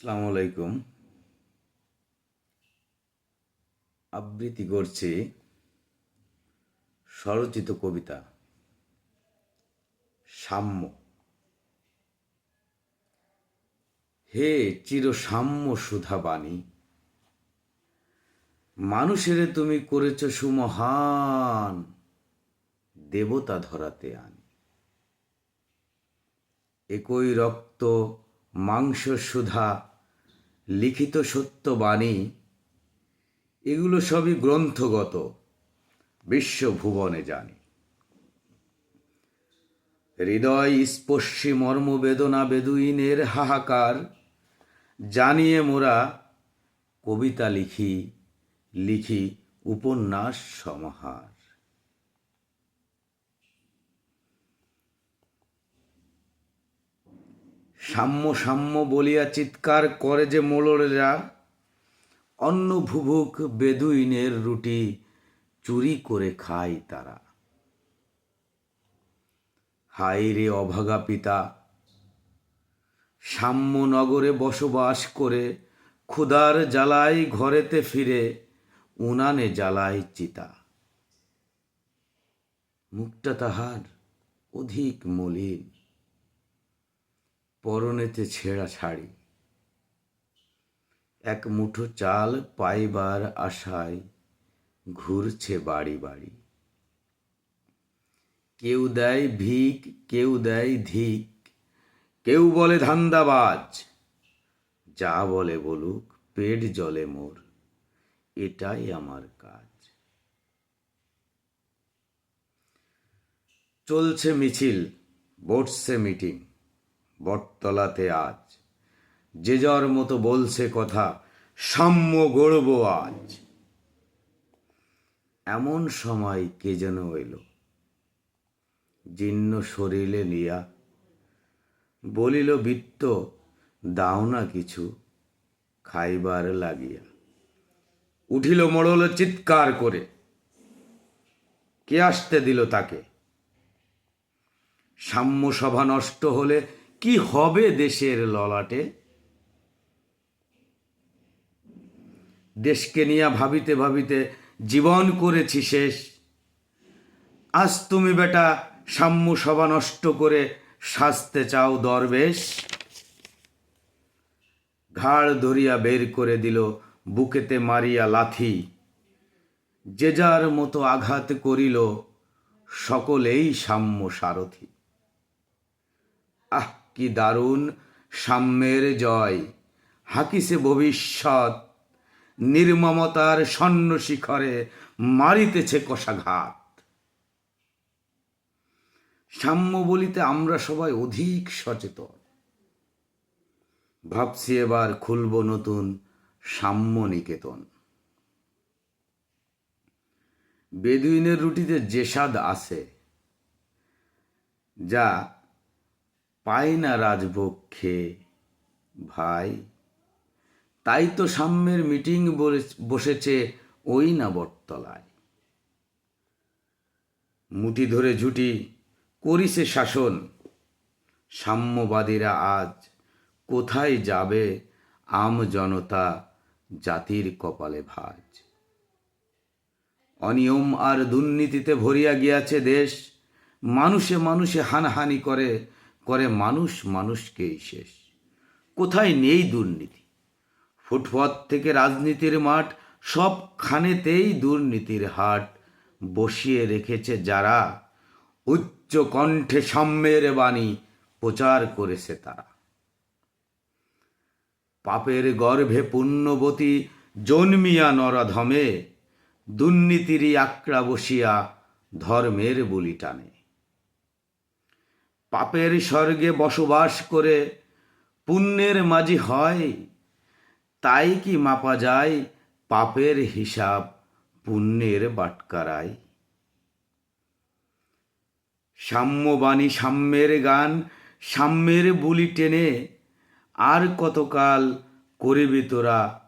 আসসালামু আলাইকুম। আবৃত্তি করছে স্বরচিত কবিতা সাম্য। হে চির সাম্য সুধা বাণী মানুষের তুমি করেছ সুমহান দেবতা ধরাতে আনি। একই রক্ত মাংস সুধা লিখিত সত্য বাণী এগুলো সবই গ্রন্থগত, বিশ্বভুবনে জানি। হৃদয় স্পর্শী মর্মবেদনা বেদুইনের হাহাকার, জানিয়ে মোরা কবিতা লিখি লিখি উপন্যাস সমাহার। সাম্য সাম্য বলিয়া চিৎকার করে যে মোড়লেরা অন্ন ভুভুক বেদুইনের রুটি চুরি করে খায় তারা। হায় রে অভাগা পিতা, সাম্য নগরে বসবাস করে ক্ষুধার জ্বালায় ঘরেতে ফিরে, উনানে জ্বালায় চিতা। মুখটা তাহার অধিক মলিন। পরনেতে ছেঁড়া ছাড়ি এক মুঠো চাল পাইবার আশায় ঘুরছে বাড়ি বাড়ি। কেউ দেয় ভিক, কেউ দেয় ধিক, কেউ বলে ধান্দাবাজ। যা বলে বলুক, পেট জলে মোর, এটাই আমার কাজ। চলছে মিছিল, বসছে মিটিং। বটতলাতে আজ। যে যার মতো বলছে কথা, সাম্য গড়ব আজ। এমন সময় কে যেন এলো। জীর্ণ শরীরে নিয়া বলিল, বিত্ত, দাও না কিছু, খাইবার লাগিয়া। উঠিল মোড়ল চিৎকার করে। কে আসতে দিল তাকে? সাম্য সভা নষ্ট হলে কি হবে দেশের ললাটে? দেশকে নিয়ে ভাবিতে ভাবিতে জীবন করেছি শেষ। আজ তুমি বেটা সাম্য সভা নষ্ট করে সাজতে চাও দরবেশ। ঘাড় ধরিয়া বের করে দিল, বুকেতে মারিয়া লাথি। যে যার মতো আঘাত করিল, সকলেই সাম্য সারথি আহ কি দারুণ সাম্যের জয়। হাকিছে ভবিষ্যৎ, নির্মমতার স্বর্ণ শিখরে মারিতেছে কষাঘাত। সাম্য বলিতে আমরা সবাই অধিক সচেতন। ভাবছি এবার খুলব নতুন সাম্য নিকেতন। বেদুইনের রুটিতে যে স্বাদ আছে, যা পায় না রাজভোগ খেয়ে ভাই। তাই তো সাম্যের মিটিং বসেছে ওই না বটতলায়। মুঠি ধরে ঝুটি করিছে শাসন। সাম্যবাদীরা আজ কোথায় যাবে আম জনতা জাতির কপালে ভাজ। অনিয়ম আর দুর্নীতিতে ভরিয়া গিয়াছে দেশ। মানুষে মানুষে হানাহানি করে করে মানুষ মানুষকেই শেষ। কোথায় নেই দুর্নীতি? ফুটপথ থেকে রাজনীতির মাঠ, সবখানেতেই দুর্নীতির হাট বসিয়ে রেখেছে যারা। উচ্চ কণ্ঠে সাম্যের বাণী প্রচার করেছে তারা। পাপের গর্ভে পুণ্যবতী জন্মিয়া নরধমে, দুর্নীতিরই আক্রা বসিয়া ধর্মের বলি টানে পাপের স্বর্গে বসবাস করে পুণ্যের মাঝি হয়, তাই কি মাপা যায় পাপের হিসাব পুণ্যের বাটকারায়? সাম্যবাণী সাম্যের গান সাম্যের বুলি টেনে, আর কতকাল করিবি তোরা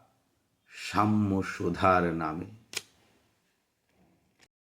সাম্য সুধার নামে?